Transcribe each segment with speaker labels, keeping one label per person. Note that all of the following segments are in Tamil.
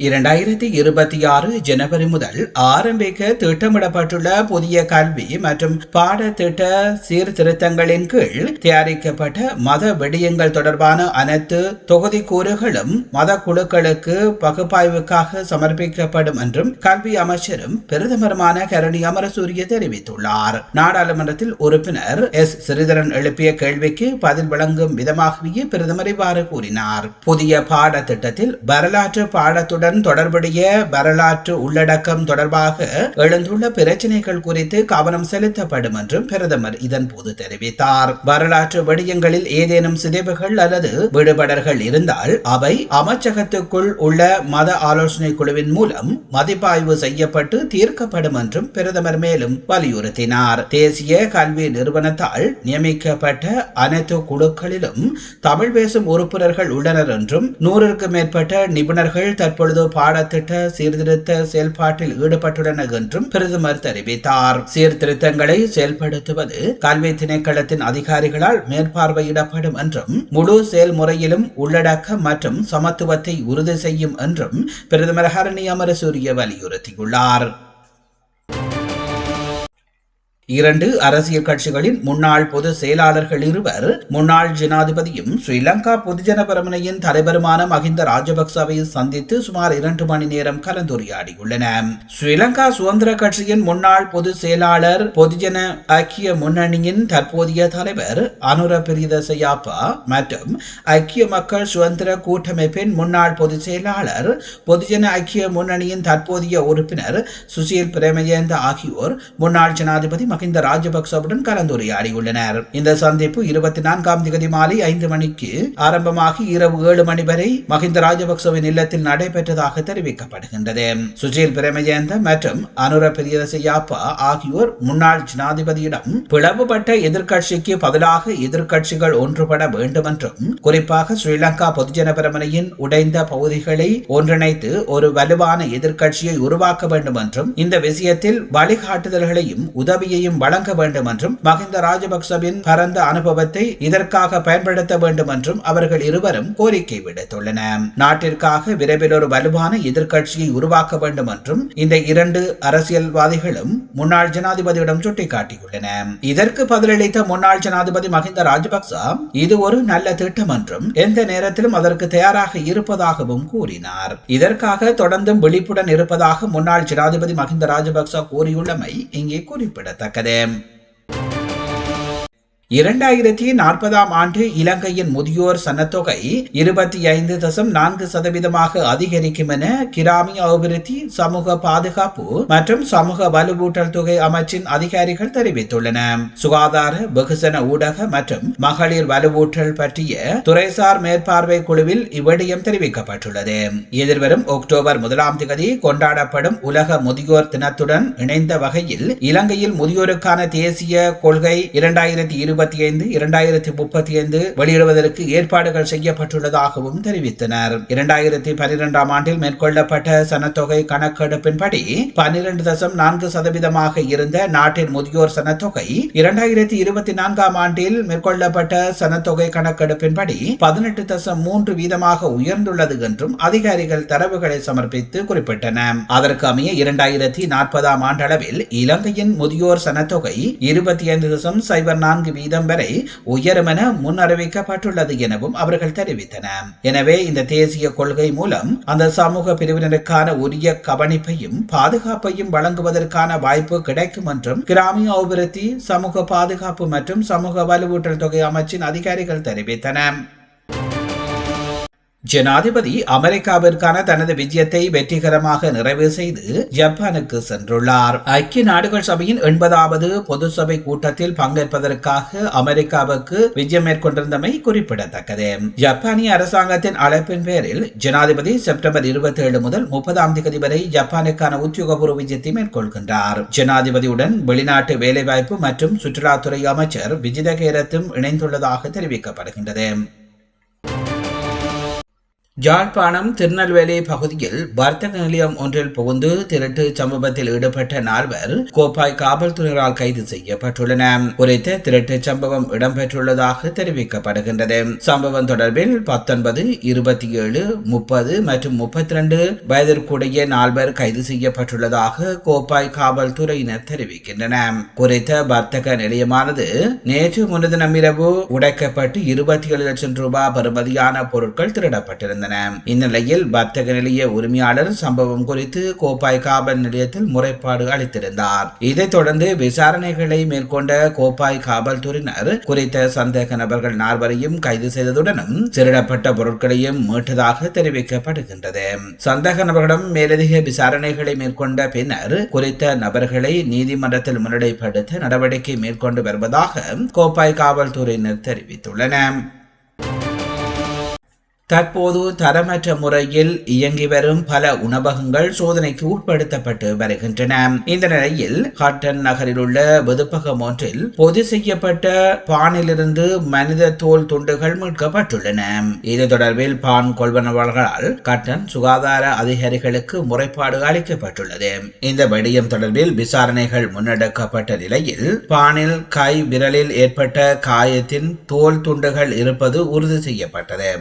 Speaker 1: இரண்டாயிரத்தி இருபத்தி ஆறு ஜனவரி முதல் ஆரம்பிக்க திட்டமிடப்பட்டுள்ள புதிய கல்வி மற்றும் பாடத்திட்ட சீர்திருத்தங்களின் கீழ் தயாரிக்கப்பட்ட மத விடயங்கள் தொடர்பான அனைத்து தொகுதிக்கூறுகளும் மத குழுக்களுக்கு பகுப்பாய்வுக்காக சமர்ப்பிக்கப்படும் என்றும் கல்வி அமைச்சரும் பிரதமருமான கரணி அமரசூரிய தெரிவித்துள்ளார். நாடாளுமன்றத்தில் உறுப்பினர் எஸ். சிறிதரன் எழுப்பிய கேள்விக்கு பதில் வழங்கும் விதமாகவே பிரதமர் இவ்வாறு கூறினார். புதிய பாடத்திட்டத்தில் வரலாற்று பாடத்துடன் உடன் தொடர்புடைய வரலாற்று உள்ளடக்கம் தொடர்பாக எழுந்துள்ள பிரச்சனைகள் குறித்து கவனம் செலுத்தப்படும் என்றும் பிரதமர் இதன் போது தெரிவித்தார். வரலாற்று விடயங்களில் ஏதேனும் சிதைவுகள் அல்லது விடுபடர்கள் இருந்தால் அவை அமைச்சகத்துக்குள் உள்ள மத ஆலோசனை குழுவின் மூலம் மதிப்பாய்வு செய்யப்பட்டு தீர்க்கப்படும் என்றும் பிரதமர் மேலும் வலியுறுத்தினார். தேசிய கல்வி நிறுவனத்தால் நியமிக்கப்பட்ட அனைத்து குழுக்களிலும் தமிழ் பேசும் உறுப்பினர்கள் உள்ளனர் என்றும் நூறுக்கும் மேற்பட்ட நிபுணர்கள் தற்பொழுது தற்பொழுது பாடத்திட்ட சீர்திருத்த செயல்பாட்டில் ஈடுபட்டுள்ளனர் என்றும் பிரதமர் தெரிவித்தார். சீர்திருத்தங்களை செயல்படுத்துவது கல்வி திணைக்களத்தின் அதிகாரிகளால் மேற்பார்வையிடப்படும் என்றும் முழு செயல்முறையிலும் உள்ளடக்க மற்றும் சமத்துவத்தை உறுதி செய்யும் என்றும் பிரதமர் ஹரணி அமரசூரிய வலியுறுத்தியுள்ளார். இரண்டு அரசியல் கட்சிகளின் முன்னாள் பொது செயலாளர்கள் இருவர் முன்னாள் ஜனாதிபதியும் ஸ்ரீலங்கா பொதுஜன பரமனையின் தலைவருமான மஹிந்த ராஜபக்சவை சந்தித்து சுமார் இரண்டு மணி நேரம் கலந்துரையாடியுள்ளன. ஸ்ரீலங்கா சுதந்திர கட்சியின் முன்னாள் பொது செயலாளர் பொதுஜன ஐக்கிய முன்னணியின் தற்போதைய தலைவர் அனுர பிரிதசையாப்பா மற்றும் ஐக்கிய மக்கள் சுதந்திர கூட்டமைப்பின் முன்னாள் பொதுச் செயலாளர் பொதுஜன ஐக்கிய முன்னணியின் தற்போதைய உறுப்பினர் சுசீல் பிரேமஜயந்த ஆகியோர் முன்னாள் ஜனாதிபதி மஹிந்த ராஜபக்சவுடன் கலந்துரையாடியுள்ளனர் இந்த சந்திப்பு இருபத்தி நான்காம் தேதி மாலை ஐந்து மணிக்கு ஆரம்பமாகி இரவு ஏழு மணி வரை மஹிந்த ராஜபக்சவின் இல்லத்தில் நடைபெற்றதாக தெரிவிக்கப்படுகின்றது. சுஜில் பிரேமஜயந்த மற்றும் அனுர பிரியதசையாப்பா ஆகியோர் முன்னாள் ஜனாதிபதியிடம் பிளவுபட்ட எதிர்கட்சிக்கு பதிலாக எதிர்கட்சிகள் ஒன்றுபட வேண்டும் என்றும் குறிப்பாக ஸ்ரீலங்கா பொதுஜன பிரமணியின் உடைந்த பகுதிகளை ஒன்றிணைத்து ஒரு வலுவான எதிர்கட்சியை உருவாக்க வேண்டும் என்றும் இந்த விஷயத்தில் வழிகாட்டுதல்களையும் உதவியையும் வழங்க வேண்டும் என்றும் மஹிந்த ராஜபக்சவின் பரந்த அனுபவத்தை இதற்காக பயன்படுத்த வேண்டும் என்றும் அவர்கள் இருவரும் கோரிக்கை விடுத்துள்ளனர். நாட்டிற்காக விரைவில் ஒரு வலுவான எதிர்க்கட்சியை உருவாக்க வேண்டும் என்றும் இந்த இரண்டு அரசியல்வாதிகளும் முன்னாள் ஜனாதிபதியிடம் சுட்டிக்காட்டியுள்ளனர். இதற்கு பதிலளித்த முன்னாள் ஜனாதிபதி மஹிந்த ராஜபக்ச இது ஒரு நல்ல திட்டம் என்றும் எந்த நேரத்திலும் அதற்கு தயாராக இருப்பதாகவும் கூறினார். இதற்காக தொடர்ந்தும் விழிப்புடன் இருப்பதாக முன்னாள் ஜனாதிபதி மஹிந்த ராஜபக்ச கூறியுள்ளமை இங்கே குறிப்பிடத்தக்கது இரண்டாயிரத்தி நாற்பதாம் ஆண்டு இலங்கையின் முதியோர் சனத்தொகை இருபத்தி ஐந்து தசம் நான்கு சதவீதமாக அதிகரிக்கும் என கிராமிய அபிவிருத்தி சமூக பாதுகாப்பு மற்றும் சமூக வலுவூட்டல் தொகை அமைச்சின் அதிகாரிகள் தெரிவித்துள்ளனர் சுகாதார வெகுசன ஊடக மற்றும் மகளிர் வலுவூட்டல் பற்றிய துறைசார் மேற்பார்வை குழுவில் இவ்விடயம் தெரிவிக்கப்பட்டுள்ளது. எதிர்வரும் அக்டோபர் முதலாம் தேதி கொண்டாடப்படும் உலக முதியோர் தினத்துடன் இணைந்த வகையில் இலங்கையில் முதியோருக்கான தேசிய கொள்கை இரண்டாயிரத்தி இருபது முப்பத்தி ஐந்து இரண்டாயிரத்தி முப்பத்தி ஐந்து வெளியிடுவதற்கு ஏற்பாடுகள் செய்யப்பட்டுள்ளதாகவும் தெரிவித்தனர். இரண்டாயிரத்தி பனிரெண்டாம் ஆண்டில் மேற்கொள்ளப்பட்ட சனத்தொகை கணக்கெடுப்பின்படி பனிரெண்டு தசம் நான்கு சதவீதமாக இருந்த நாட்டின் முதியோர் சனத்தொகை இரண்டாயிரத்தி இருபத்தி நான்காம் ஆண்டில் மேற்கொள்ளப்பட்ட சனத்தொகை கணக்கெடுப்பின்படி பதினெட்டு தசம் மூன்று வீதமாக உயர்ந்துள்ளது என்றும் அதிகாரிகள் தரவுகளை சமர்ப்பித்து குறிப்பிட்டன. அதற்கு அமைய இரண்டாயிரத்தி நாற்பதாம் ஆண்டளவில் இலங்கையின் முதியோர் சனத்தொகை இருபத்தி ஐந்து தசம் சைபர் நான்கு வீதம் வரை உயரும் என முன் அறிவிக்கப்பட்டுள்ளது எனவும் அவர்கள் தெரிவித்தனர் எனவே இந்த தேசிய கொள்கை மூலம் அந்த சமூக பிரிவினருக்கான உரிய கவனிப்பையும் பாதுகாப்பையும் வழங்குவதற்கான வாய்ப்பு கிடைக்கும் என்றும் கிராமிய அபிவிருத்தி சமூக பாதுகாப்பு மற்றும் சமூக வலுவூட்டல் தொகை அமைச்சின் அதிகாரிகள் தெரிவித்தனர். ஜனாதிபதி அமெரிக்காவிற்கான தனது விஜயத்தை வெற்றிகரமாக நிறைவு செய்து ஜப்பானுக்கு சென்றுள்ளார். ஐக்கிய நாடுகள் சபையின் எண்பதாவது பொது சபை கூட்டத்தில் பங்கேற்பதற்காக அமெரிக்காவுக்கு விஜயம் மேற்கொண்டிருந்தமை குறிப்பிடத்தக்கது. ஜப்பானிய அரசாங்கத்தின் அழைப்பின் பேரில் ஜனாதிபதி செப்டம்பர் இருபத்தி ஏழு முதல் முப்பதாம் தேதி வரை ஜப்பானுக்கான உத்தியோகபூர்வ விஜயத்தை மேற்கொள்கின்றார். ஜனாதிபதியுடன் வெளிநாட்டு வேலைவாய்ப்பு மற்றும் சுற்றுலாத்துறை அமைச்சர் விஜிதகேரத்தும் இணைந்துள்ளதாக தெரிவிக்கப்படுகின்றது. யாழ்ப்பாணம் திருநெல்வேலி பகுதியில் வர்த்தக நிலையம் ஒன்றில் புகுந்து திருட்டு சம்பவத்தில் ஈடுபட்ட நால்வர் கோப்பாய் காவல்துறையினரால் கைது செய்யப்பட்டுள்ளன குறித்த திருட்டு சம்பவம் இடம்பெற்றுள்ளதாக தெரிவிக்கப்படுகின்றது. சம்பவம் தொடர்பில் பத்தொன்பது இருபத்தி ஏழு முப்பது மற்றும் முப்பத்தி ரெண்டு வயதிற்குடைய நால்வர் கைது செய்யப்பட்டுள்ளதாக கோப்பாய் காவல்துறையினர் தெரிவிக்கின்றன. குறித்த வர்த்தக நிலையமானது நேற்று முன்தினம் இரவு உடைக்கப்பட்டு இருபத்தி ஏழு லட்சம் ரூபாய் பெறுமதியான பொருட்கள் திருடப்பட்டிருந்தன. இருந்தன. இந்நிலையில் வர்த்தக நிலைய உரிமையாளர் சம்பவம் குறித்து கோப்பாய் காவல் நிலையத்தில் முறைப்பாடு அளித்திருந்தார். இதைத் தொடர்ந்து விசாரணைகளை மேற்கொண்ட கோப்பாய் காவல்துறையினர் குறித்த சந்தேக நபர்கள் நால்வரையும் கைது செய்ததுடனும் திருடப்பட்ட பொருட்களையும் மீட்டதாக தெரிவிக்கப்படுகின்றது. சந்தேக நபர்களிடம் மேலதிக விசாரணைகளை மேற்கொண்ட பின்னர் குறித்த நபர்களை நீதிமன்றத்தில் முன்னிலைப்படுத்த நடவடிக்கை மேற்கொண்டு வருவதாக கோப்பாய் காவல்துறையினர் தெரிவித்துள்ளனர். தற்போது தரமற்ற முறையில் இயங்கி வரும் பல உணவகங்கள் சோதனைக்கு உட்படுத்தப்பட்டு வருகின்றன. இந்த நிலையில் ஹாட்டன் நகரில் உள்ள வெதுப்பகம் ஒன்றில் பொது செய்யப்பட்ட பானிலிருந்து மனித தோல் துண்டுகள் மீட்கப்பட்டுள்ளன. இது தொடர்பில் பான் கொள்வனவர்களால் கட்டன் சுகாதார அதிகாரிகளுக்கு முறைப்பாடு அளிக்கப்பட்டுள்ளது. இந்த விடயம் தொடர்பில் விசாரணைகள் முன்னெடுக்கப்பட்ட நிலையில் பானில் கை விரலில் ஏற்பட்ட காயத்தின் தோல் துண்டுகள் இருப்பது உறுதி செய்யப்பட்டது.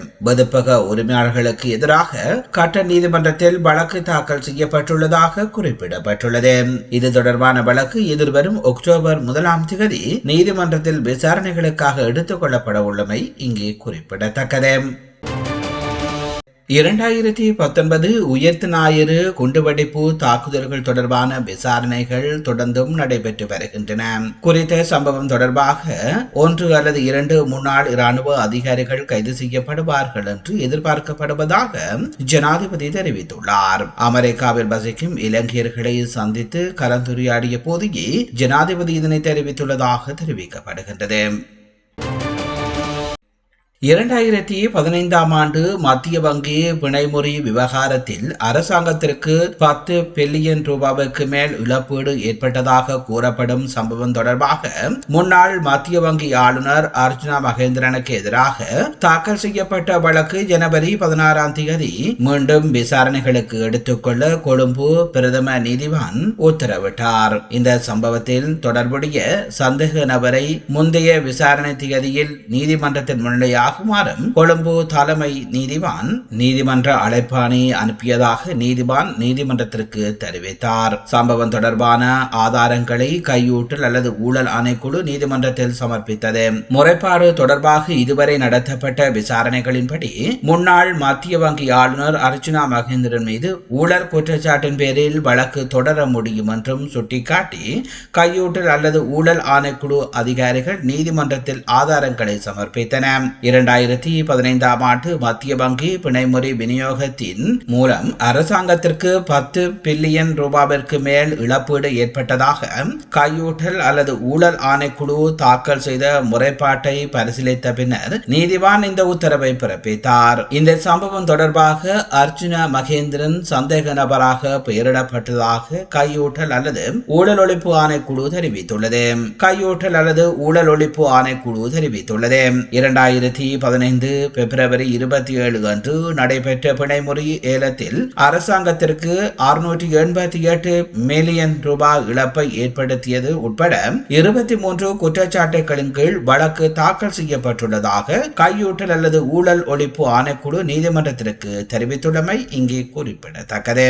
Speaker 1: வெதுப்பக உரிமையாளர்களுக்கு எதிராக கட்ட நீதிமன்றத்தில் வழக்கு தாக்கல் செய்யப்பட்டுள்ளதாக குறிப்பிடப்பட்டுள்ளது. இது தொடர்பான வழக்கு எதிர்வரும் அக்டோபர் முதலாம் தேதி நீதிமன்றத்தில் விசாரணைகளுக்காக எடுத்துக் கொள்ளப்பட உள்ளமை இங்கே குறிப்பிடத்தக்கது. இரண்டாயிரத்தி பத்தொன்பது உயர்த்து ஞாயிறு குண்டுவெடிப்பு தாக்குதல்கள் தொடர்பான விசாரணைகள் தொடர்ந்தும் நடைபெற்று வருகின்றன. குறித்த சம்பவம் தொடர்பாக ஒன்று அல்லது இரண்டு முன்னாள் இராணுவ அதிகாரிகள் கைது செய்யப்படுவார்கள் என்று எதிர்பார்க்கப்படுவதாக ஜனாதிபதி தெரிவித்துள்ளார். அமெரிக்காவில் வசிக்கும் இலங்கையர்களை சந்தித்து கலந்துரையாடிய போதே ஜனாதிபதி இதனை தெரிவித்துள்ளதாக தெரிவிக்கப்படுகின்றது. இரண்டாயிரத்தி பதினைந்தாம் ஆண்டு மத்திய வங்கி பிணைமுறி விவகாரத்தில் அரசாங்கத்திற்கு பத்து பில்லியன் ரூபாவுக்கு மேல் இழப்பீடு ஏற்பட்டதாக கூறப்படும் சம்பவம் தொடர்பாக முன்னாள் மத்திய வங்கி ஆளுநர் அர்ஜுனா மகேந்திரனுக்கு எதிராக தாக்கல் செய்யப்பட்ட வழக்கு ஜனவரி பதினாறாம் தேதி மீண்டும் விசாரணைகளுக்கு எடுத்துக்கொள்ள கொழும்பு பிரதம நீதிவான் உத்தரவிட்டார். இந்த சம்பவத்தில் தொடர்புடைய சந்தேக நபரை முந்தைய விசாரணை தேதியில் நீதிமன்றத்தின் முன்னிலையாக ஆகுமாறும் கொழும்பு தலைமை நீதிவான் நீதிமன்ற அழைப்பாணி அனுப்பியதாக நீதிவான் நீதிமன்றத்திற்கு தெரிவித்தார். சம்பவம் தொடர்பான ஆதாரங்களை கையூட்டல் அல்லது ஊழல் ஆணைக்குழு நீதிமன்றத்தில் சமர்ப்பித்தது. முறைப்பாடு தொடர்பாக இதுவரை நடத்தப்பட்ட விசாரணைகளின்படி முன்னாள் மத்திய வங்கி ஆளுநர் அர்ஜுனா மகேந்திரன் மீது ஊழல் குற்றச்சாட்டின் பேரில் வழக்கு தொடர முடியும் என்றும் சுட்டிக்காட்டி கையூட்டல் அல்லது ஊழல் ஆணைக்குழு அதிகாரிகள் நீதிமன்றத்தில் ஆதாரங்களை சமர்ப்பித்தனர் இரண்டாயிரத்தி பதினைந்தாம் ஆண்டு மத்திய வங்கி பிணைமுறை விநியோகத்தின் மூலம் அரசாங்கத்திற்கு பத்து பில்லியன் ரூபாவிற்கு மேல் இழப்பீடு ஏற்பட்டதாக கையூட்டல் அல்லது ஊழல் ஆணைக்குழு தாக்கல் செய்த முறைப்பாட்டை பரிசீலித்த பின்னர் நீதிவான் இந்த உத்தரவை பிறப்பித்தார். இந்த சம்பவம் தொடர்பாக அர்ஜுன மகேந்திரன் சந்தேக நபராக பெயரிடப்பட்டதாக கையூட்டல் அல்லது ஊழல் ஒழிப்பு ஆணைக்குழு தெரிவித்துள்ளது. கையூட்டல் அல்லது ஊழல் ஒழிப்பு ஆணைக்குழு தெரிவித்துள்ளது. இரண்டாயிரத்தி பதினைந்து பிப்ரவரி இருபத்தி ஏழு அன்று நடைபெற்ற பிணைமுறை ஏலத்தில் அரசாங்கத்திற்கு அறுநூற்றி எண்பத்தி எட்டு மில்லியன் ரூபாய் இழப்பை ஏற்படுத்தியது உட்பட இருபத்தி மூன்று குற்றச்சாட்டுகளின் கீழ் வழக்கு தாக்கல் செய்யப்பட்டுள்ளதாக கையூட்டல் அல்லது ஊழல் ஒழிப்பு ஆணைக்குழு நீதிமன்றத்திற்கு தெரிவித்துள்ளமை இங்கே குறிப்பிடத்தக்கது.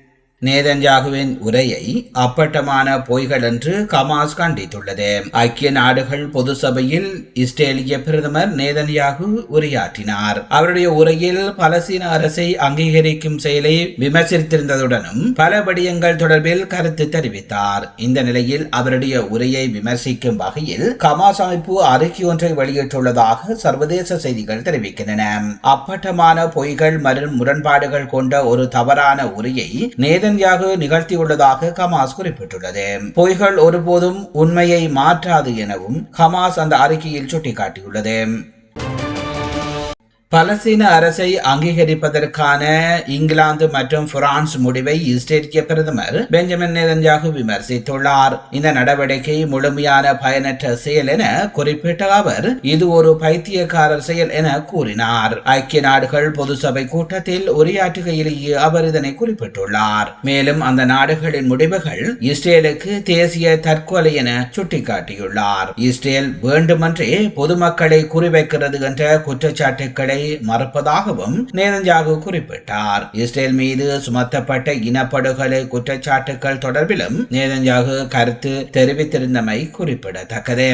Speaker 1: நேதன்யாகுவின் உரையை அப்பட்டமான பொய்கள் என்று கமாஸ் கண்டித்துள்ளது. ஐக்கிய நாடுகள் பொது சபையில் இஸ்ரேலிய பிரதமர் நேதன்யாகு உரையாற்றினார். அவருடைய உரையில் பலஸ்தீன அரசை அங்கீகரிக்கும் செயலை விமர்சித்திருந்ததுடனும் பல விடயங்கள் தொடர்பில் கருத்து தெரிவித்தார். இந்த நிலையில் அவருடைய உரையை விமர்சிக்கும் வகையில் கமாஸ் அமைப்பு அறிக்கை ஒன்றை வெளியிட்டுள்ளதாக சர்வதேச செய்திகள் தெரிவிக்கின்றன. அப்பட்டமான பொய்கள் மற்றும் முரண்பாடுகள் கொண்ட ஒரு தவறான உரையை நேதன் நேதன்யாகு நிகழ்த்தியுள்ளதாக ஹமாஸ் குறிப்பிட்டுள்ளது. பொய்கள் ஒருபோதும் உண்மையை மாற்றாது எனவும் ஹமாஸ் அந்த அறிக்கையில் சுட்டிக்காட்டியுள்ளது. பலஸ்தீன அரசை அங்கீகரிப்பதற்கான இங்கிலாந்து மற்றும் பிரான்ஸ் முடிவை இஸ்ரேலிய பிரதமர் பெஞ்சமின் நேதன்யாகு விமர்சித்துள்ளார். இந்த நடவடிக்கை முழுமையான பயனற்ற செயல் என குறிப்பிட்ட அவர் இது ஒரு பைத்தியக்காரர் செயல் என கூறினார். ஐக்கிய நாடுகள் பொது சபை கூட்டத்தில் உரையாற்றுகையிலேயே அவர் இதனை குறிப்பிட்டுள்ளார். மேலும் அந்த நாடுகளின் முடிவுகள் இஸ்ரேலுக்கு தேசிய தற்கொலை என சுட்டிக்காட்டியுள்ளார். இஸ்ரேல் வேண்டுமென்றே பொதுமக்களை குறிவைக்கிறது என்ற குற்றச்சாட்டுக்களை மறுப்பதாகவும் நேதஞ்சாகு குறிப்பிட்டார். இஸ்ரேல் மீது சுமத்தப்பட்ட இனப்படுகொலை குற்றச்சாட்டுகள் தொடர்பிலும் நேதஞ்சாகு கருத்து தெரிவித்திருந்தமை குறிப்பிடத்தக்கது.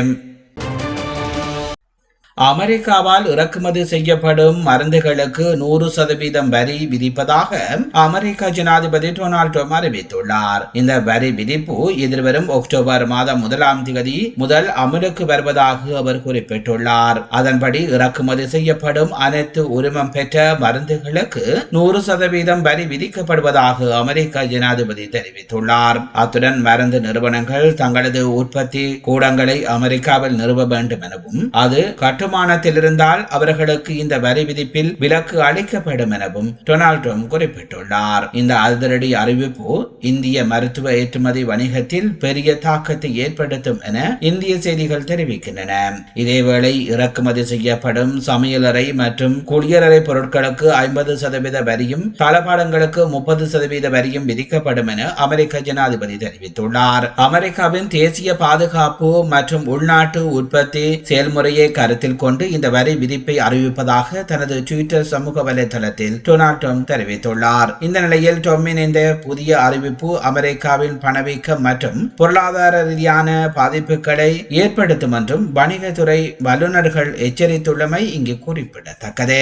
Speaker 1: அமெரிக்காவால் இறக்குமதி செய்யப்படும் மருந்துகளுக்கு நூறு சதவீதம் வரி விதிப்பதாக அமெரிக்க ஜனாதிபதி டொனால்ட் ட்ரம்ப் அறிவித்துள்ளார். இந்த வரி விதிப்பு எதிர்வரும் அக்டோபர் மாதம் முதலாம் தேதி முதல் அமலுக்கு வருவதாக அவர் குறிப்பிட்டுள்ளார். அதன்படி இறக்குமதி செய்யப்படும் அனைத்து உரிமம் பெற்ற மருந்துகளுக்கு நூறு சதவீதம் வரி விதிக்கப்படுவதாக அமெரிக்க ஜனாதிபதி தெரிவித்துள்ளார். அத்துடன் மருந்து நிறுவனங்கள் தங்களது உற்பத்தி கூடங்களை அமெரிக்காவில் நிறுவ வேண்டும் எனவும் அது கட்டு கட்டுமானத்தில் இருந்தால் அவர்களுக்கு இந்த வரி விதிப்பில் விலக்கு அளிக்கப்படும் எனவும் டொனால்ட் ட்ரம்ப் குறிப்பிட்டுள்ளார். இந்த அதிரடி அறிவிப்பு இந்திய மருத்துவ ஏற்றுமதி வணிகத்தில் பெரிய தாக்கத்தை ஏற்படுத்தும் என இந்திய செய்திகள் தெரிவிக்கின்றன. இதேவேளை இறக்குமதி செய்யப்படும் சமையலறை மற்றும் குளியலறை பொருட்களுக்கு ஐம்பது சதவீத வரியும் தளபாடங்களுக்கு முப்பது சதவீத வரியும் விதிக்கப்படும் என அமெரிக்க ஜனாதிபதி தெரிவித்துள்ளார். அமெரிக்காவின் தேசிய பாதுகாப்பு மற்றும் உள்நாட்டு உற்பத்தி செயல்முறையை கருத்தில் கொண்டு இந்த வரி விதிப்பை அறிவிப்பதாக தனது ட்விட்டர் சமூக வலைதளத்தில் டொனால்ட் ட்ரம்ப் தெரிவித்துள்ளார். இந்த நிலையில் டொம்மின் இந்த புதிய அறிவிப்பு அமெரிக்காவின் பணவீக்கம் மற்றும் பொருளாதார ரீதியான பாதிப்புகளை ஏற்படுத்தும் என்றும் வணிகத்துறை வல்லுநர்கள் எச்சரித்துள்ளமை இங்கு குறிப்பிடத்தக்கது.